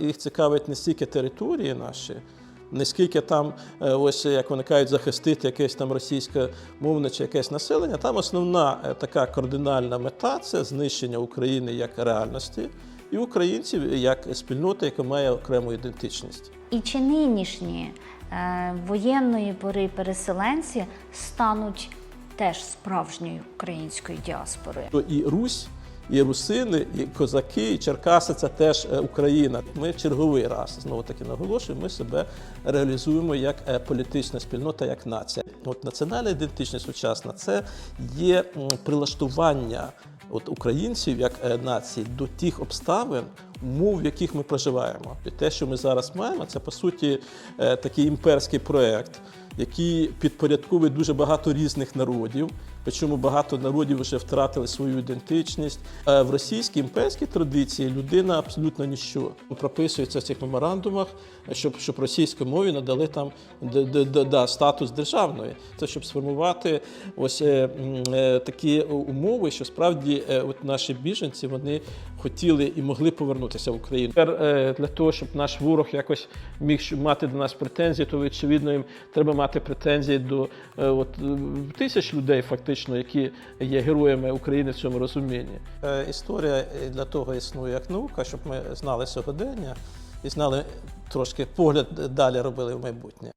Їх цікавить не стільки території наші, не скільки там, е, ось як вони кажуть, захистити якесь там російськомовне чи якесь населення. Там основна е, така кардинальна мета це знищення України як реальності і українців як спільноти, яка має окрему ідентичність. І чи нинішні е, воєнної пори переселенці стануть теж справжньою українською діаспорою? І Русь, і русини, і козаки, і Черкаси це теж е, Україна. Ми черговий раз знову таки наголошую, ми себе реалізуємо як е, політична спільнота, як нація. От національна ідентичність сучасна це є прилаштування от українців як е, нації до тих обставин. Умов, в яких ми проживаємо, і те, що ми зараз маємо, це по суті е, такий імперський проект, який підпорядковує дуже багато різних народів. Причому багато народів вже втратили свою ідентичність. Е, В російській імперській традиції людина абсолютно ніщо. Прописується в цих меморандумах, щоб, щоб російській мові надали там да, статус державної. Це щоб сформувати ось е, такі умови, що справді от наші біженці вони хотіли і могли повернутися в Україну. Тепер е, для того, щоб наш ворог якось міг мати до нас претензії, то очевидно їм треба мати претензії до е, от, е, тисяч людей, фактично, які є героями України в цьому розумінні. Історія для того існує як наука, щоб ми знали сьогодення і знали трошки погляд далі робили в майбутнє.